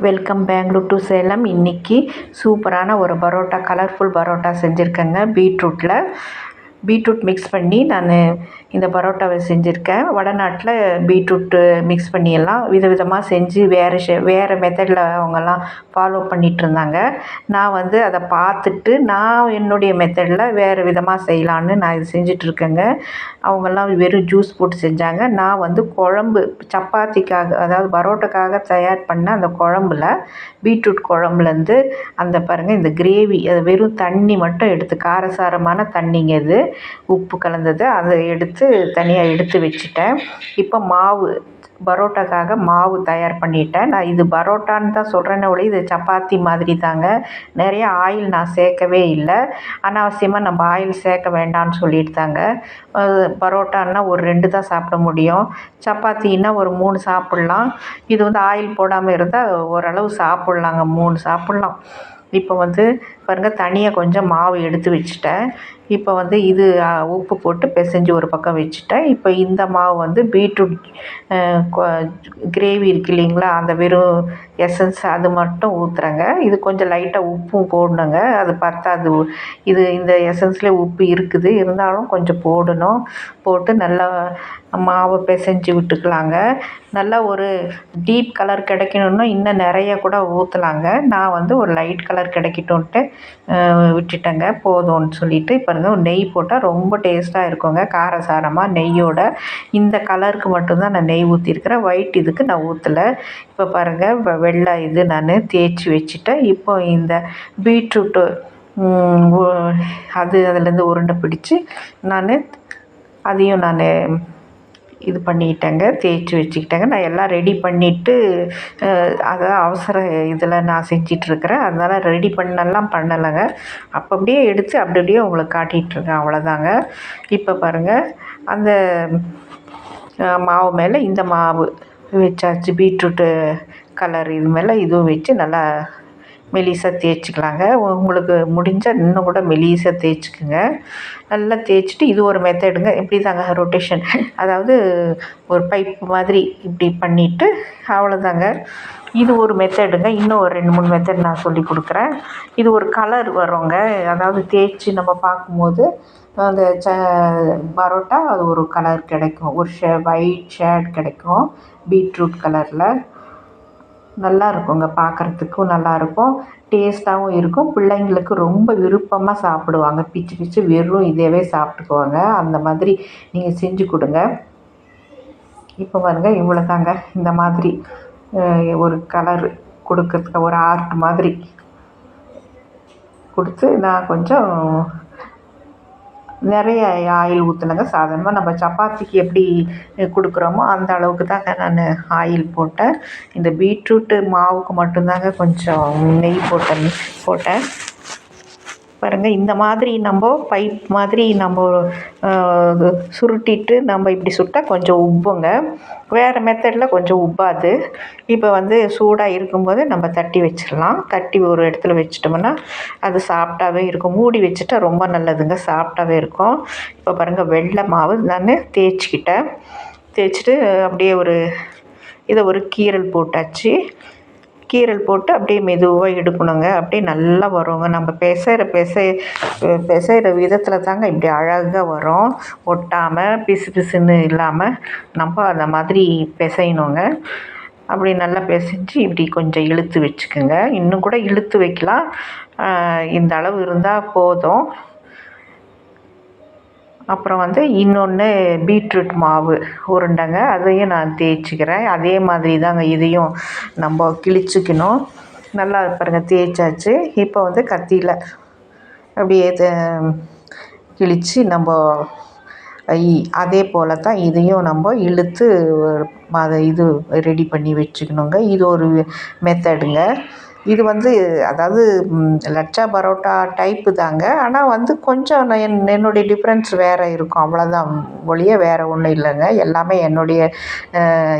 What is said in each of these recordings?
Welcome Bangalore to Salem. இன்றைக்கி சூப்பரான ஒரு பரோட்டா கலர்ஃபுல் பரோட்டா செஞ்சுருக்கேங்க. பீட்ரூட்டில் பீட்ரூட் மிக்ஸ் பண்ணி நான் இந்த பரோட்டாவை செஞ்சுருக்கேன். வடநாட்டில் பீட்ரூட்டு மிக்ஸ் பண்ணி எல்லாம் விதவிதமாக செஞ்சு வேறு ஷே வேறு மெத்தடில் அவங்கெல்லாம் ஃபாலோ பண்ணிகிட்ருந்தாங்க நான் வந்து அதை பார்த்துட்டு நான் என்னுடைய மெத்தடில் வேறு விதமாக செய்யலான்னு நான் இது செஞ்சிட்ருக்கேங்க அவங்கெல்லாம் வெறும் ஜூஸ் போட்டு செஞ்சாங்க. நான் வந்து குழம்பு சப்பாத்திக்காக அதாவது பரோட்டாக்காக தயார் பண்ண அந்த குழம்புல பீட்ரூட் குழம்புலேருந்து அந்த பாருங்கள் இந்த கிரேவி அது வெறும் தண்ணி மட்டும் எடுத்து காரசாரமான தண்ணிங்க இது. உப்பு கலந்தது. அதை எடுத்து தனியாக எடுத்து வச்சுட்டேன். இப்போ மாவு பரோட்டாக்காக மாவு தயார் பண்ணிட்டேன். நான் இது பரோட்டான்னு தான் சொல்கிறேனே ஒழிய இது சப்பாத்தி மாதிரி தாங்க. நிறைய ஆயில் நான் சேர்க்கவே இல்லை. அனாவசியமாக நம்ம ஆயில் சேர்க்க வேண்டாம்னு சொல்லிட்டாங்க பரோட்டான்னா ஒரு ரெண்டு தான் சாப்பிட முடியும். சப்பாத்தின்னா ஒரு மூணு சாப்பிட்லாம். இது வந்து ஆயில் போடாமல் இருந்தால் ஓரளவு சாப்பிட்லாங்க. மூணு சாப்பிட்லாம். இப்போ வந்து பாருங்கள் தனியாக கொஞ்சம் மாவு எடுத்து வச்சுட்டேன். இப்போ வந்து இது உப்பு போட்டு பிசைஞ்சு ஒரு பக்கம் வச்சுட்டேன். இப்போ இந்த மாவு வந்து பீட்ரூட் கிரேவி இருக்கு இல்லைங்களா அந்த வெறும் எசன்ஸ் அது மட்டும் ஊற்றுறேங்க இது கொஞ்சம் லைட்டாக உப்பும் போடணுங்க. அது பத்தாது. இது இந்த எசன்ஸ்லேயே உப்பு இருக்குது. இருந்தாலும் கொஞ்சம் போடணும். போட்டு நல்லா மாவை பிசைஞ்சு விட்டுக்கலாங்க. நல்லா ஒரு டீப் கலர் கிடைக்கணுன்னா இன்னும் நிறைய கூட ஊற்றலாங்க நான் வந்து ஒரு லைட் கலர் கிடைக்கட்டுன்ட்டு விட்டுட்டேங்க. போதும்னு சொல்லிட்டு இருந்தால் நெய் போட்டால் ரொம்ப டேஸ்ட்டாக இருக்குங்க. காரசாரமாக நெய்யோட இந்த கலருக்கு மட்டும்தான் நான் நெய் ஊற்றிருக்கிறேன் ஒயிட் இதுக்கு நான் ஊற்றலை இப்போ பாருங்கள் வெள்ளை இது நான் தேய்ச்சி வச்சுட்டேன். இப்போ இந்த பீட்ரூட்டு அது அதுலேருந்து உருண்டை பிடிச்சி நான் அதையும் நான் இது பண்ணிக்கிட்டேங்க தேய்ச்சி வச்சுக்கிட்டேங்க. நான் எல்லாம் ரெடி பண்ணிவிட்டு அதை அவசர இதில் நான் செஞ்சிட்ருக்கிறேன். அதனால் ரெடி பண்ணலாம் பண்ணலைங்க. அப்போ அப்படியே எடுத்து அப்படி அப்படியே உங்களுக்கு காட்டிகிட்ருக்கேன் அவ்வளோதாங்க. இப்போ பாருங்கள் அந்த மாவு மேலே இந்த மாவு வச்சாச்சு. பீட்ரூட்டு கலர் இது மேலே இதுவும் வச்சு நல்லா மெலிசாக தேய்ச்சிக்கலாங்க. உங்களுக்கு முடிஞ்சால் இன்னும் கூட மெலிசாக தேய்ச்சிக்குங்க. நல்லா தேய்ச்சிட்டு இது ஒரு மெத்தடுங்க இப்படி தாங்க ரொட்டேஷன் அதாவது ஒரு பைப் மாதிரி இப்படி பண்ணிவிட்டு அவ்வளோதாங்க. இது ஒரு மெத்தடுங்க இன்னும் ஒரு ரெண்டு மூணு மெத்தட் நான் சொல்லி கொடுக்குறேன். இது ஒரு கலர் வருங்க. அதாவது தேய்ச்சி நம்ம பார்க்கும்போது அந்த ச பரோட்டா அது ஒரு கலர் கிடைக்கும். ஒரு ஷே ஒயிட் ஷேட் கிடைக்கும். பீட்ரூட் கலரில் நல்லா இருக்குங்க பார்க்குறதுக்கும் நல்லாயிருக்கும் டேஸ்ட்டாகவும் இருக்கும். பிள்ளைங்களுக்கு ரொம்ப விருப்பமாக சாப்பிடுவாங்க. பிச்சு பிச்சு வெறும் இதேவே சாப்பிட்டுக்குவாங்க. அந்த மாதிரி நீங்கள் செஞ்சு கொடுங்க. இப்போ பாருங்கள் இவ்வளோ தாங்க இந்த மாதிரி ஒரு கலர் கொடுக்கறதுக்கு ஒரு ஆர்ட் மாதிரி கொடுத்து நான் கொஞ்சம் நிறைய ஆயில் ஊற்றலைங்க சாதாரணமாக நம்ம சப்பாத்திக்கு எப்படி கொடுக்குறோமோ அந்த அளவுக்கு தாங்க நான் ஆயில் போட்டேன். இந்த பீட்ரூட்டு மாவுக்கு மட்டும்தாங்க கொஞ்சம் நெய் போட்டேன் போட்டேன். பாருங்கள் இந்த மாதிரி நம்ம பைப் மாதிரி நம்ம சுருட்டிட்டு நம்ம இப்படி சுட்டால் கொஞ்சம் உப்புங்க. வேறு மெத்தடில் கொஞ்சம் உப்பாது. இப்போ வந்து சூடாக இருக்கும்போது நம்ம தட்டி வச்சிடலாம். தட்டி ஒரு இடத்துல வச்சிட்டோம்னா அது சாஃப்டாகவே இருக்கும். மூடி வச்சுட்டா ரொம்ப நல்லதுங்க சாஃப்டாகவே இருக்கும். இப்போ பாருங்கள் வெள்ளை மாவு நான் தேய்ச்சிக்கிட்டேன். தேய்ச்சிட்டு அப்படியே ஒரு இதை ஒரு கீரல் போட்டாச்சு. கீரல் போட்டு அப்படியே மெதுவாக எடுக்கணுங்க. அப்படியே நல்லா வருங்க. நம்ம பிசைகிற பிசை பிசைகிற விதத்தில் தாங்க இப்படி அழகாக வரும். ஒட்டாமல் பிசு பிசுன்னு இல்லாமல் நம்ம அந்த மாதிரி பிசையணுங்க. அப்படி நல்லா பிசைஞ்சு இப்படி கொஞ்சம் இழுத்து வச்சுக்கோங்க. இன்னும் கூட இழுத்து வைக்கலாம். இந்த அளவு இருந்தால் போதும். அப்புறம் வந்து இன்னொன்று பீட்ரூட் மாவு உருண்டைங்க அதையும் நான் தேய்ச்சிக்கிறேன். அதே மாதிரி தாங்க இதையும் நம்ம கிழிச்சிக்கணும். நல்லா பாருங்கள் தேய்ச்சாச்சு. இப்போ வந்து கத்தியில் அப்படியே கிழித்து நம்ம அதே போல் தான் இதையும் நம்ம இழுத்து அதை இது ரெடி பண்ணி வச்சுக்கணுங்க. இது ஒரு மெத்தடுங்க இது வந்து அதாவது லட்சா பரோட்டா டைப்பு தாங்க. ஆனால் வந்து கொஞ்சம் என் என்னுடைய டிஃப்ரென்ஸ் வேறு இருக்கும். அவ்வளோதான் ஒழிய வேறு ஒன்றும் இல்லைங்க. எல்லாமே என்னுடைய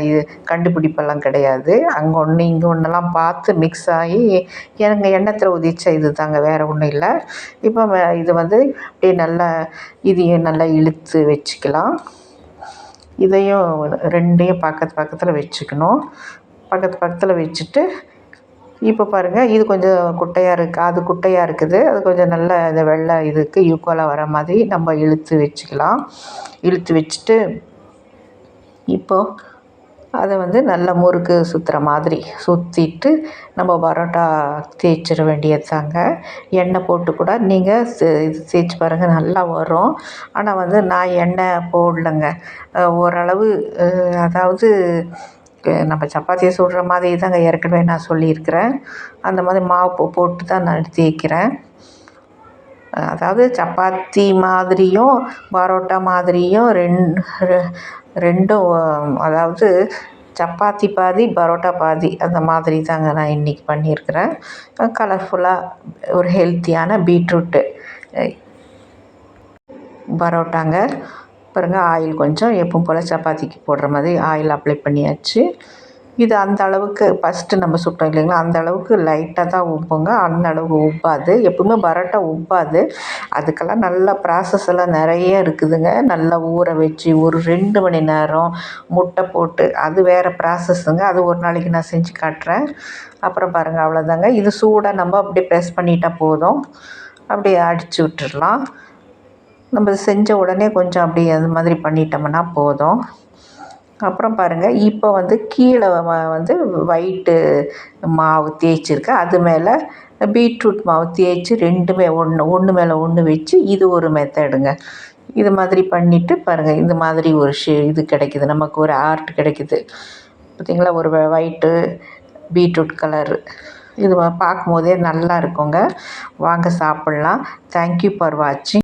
இது கண்டுபிடிப்பெல்லாம் கிடையாது. அங்கே ஒன்று இங்கே ஒன்றெல்லாம் பார்த்து மிக்ஸ் ஆகி எனக்கு எண்ணத்தில் உதிச்ச இது தாங்க. வேறு ஒன்றும் இல்லை. இப்போ இது வந்து அப்படியே நல்லா இதையும் நல்லா இழுத்து வச்சுக்கலாம். இதையும் ரெண்டையும் பக்கத்து பக்கத்தில் வச்சுக்கணும். பக்கத்து பக்கத்தில் வச்சுட்டு இப்போ பாருங்கள் இது கொஞ்சம் குட்டையாக இருக்குது அது குட்டையாக இருக்குது. அது கொஞ்சம் நல்ல இந்த வெள்ளை இதுக்கு ஈக்குவலாக வர மாதிரி நம்ம இழுத்து வச்சுக்கலாம். இழுத்து வச்சுட்டு இப்போது அதை வந்து நல்ல முறுக்கு சுற்றுற மாதிரி சுற்றிட்டு நம்ம பரோட்டா தேய்ச்சிட வேண்டியது தாங்க. எண்ணெய் போட்டு கூட நீங்கள் இது தேய்ச்சி பாருங்கள் நல்லா வரும். ஆனால் வந்து நான் எண்ணெய் போடலைங்க. ஓரளவு அதாவது நம்ம சப்பாத்தியை சுடுற மாதிரி தாங்க ஏற்கனவே நான் சொல்லியிருக்கிறேன். அந்த மாதிரி மாவு போட்டு தான் நான் தேய்க்கிறேன் அதாவது சப்பாத்தி மாதிரியும் பரோட்டா மாதிரியும் ரெண் ரெண்டும் அதாவது சப்பாத்தி பாதி பரோட்டா பாதி அந்த மாதிரி தாங்க நான் இன்றைக்கி பண்ணியிருக்கிறேன். கலர்ஃபுல்லாக ஒரு ஹெல்த்தியான பீட்ரூட்டு. பரோட்டாங்க. பாருங்கள் ஆயில் கொஞ்சம் எப்பவும் போல் சப்பாத்திக்கு போடுற மாதிரி ஆயில் அப்ளை பண்ணியாச்சு. இது அந்த அளவுக்கு ஃபஸ்ட்டு நம்ம சுட்டோம் இல்லைங்களா அந்த அளவுக்கு லைட்டாக தான் உப்புங்க. அந்த அளவுக்கு உப்பாது. எப்பவுமே பரோட்டா உப்பாது. அதுக்கெல்லாம் நல்ல ப்ராசஸ் எல்லாம் நிறைய இருக்குதுங்க. நல்லா ஊற வச்சு ஒரு ரெண்டு மணி நேரம் முட்டை போட்டு அது வேறு ப்ராசஸ்ஸுங்க அது ஒரு நாளைக்கு நான் செஞ்சு காட்டுறேன். அப்புறம் பாருங்கள் அவ்வளோதாங்க இது சூடாக நம்ம அப்படியே ப்ரெஸ் பண்ணிட்டால் போதும். அப்படியே அடித்து விட்டுடலாம் நம்ம செஞ்ச உடனே கொஞ்சம் அப்படி அது மாதிரி பண்ணிட்டோம்னா போதும். அப்புறம் பாருங்கள் இப்போ வந்து கீழே வந்து ஒயிட்டு மாவு தேய்ச்சிருக்கேன் அது மேலே பீட்ரூட் மாவு தேய்ச்சி ரெண்டுமே ஒன்று ஒன்று மேலே ஒன்று வச்சு இது ஒரு மெத்தடுங்க இது மாதிரி பண்ணிவிட்டு பாருங்கள் இந்த மாதிரி ஒரு ஷே இது கிடைக்கிது. நமக்கு ஒரு ஆர்ட் கிடைக்கிது. பார்த்திங்களா ஒரு ஒயிட்டு பீட்ரூட் கலரு இது பார்க்கும் போதே நல்லா இருக்குங்க. வாங்க சாப்பிட்லாம். தேங்க்யூ ஃபார் வாட்சிங்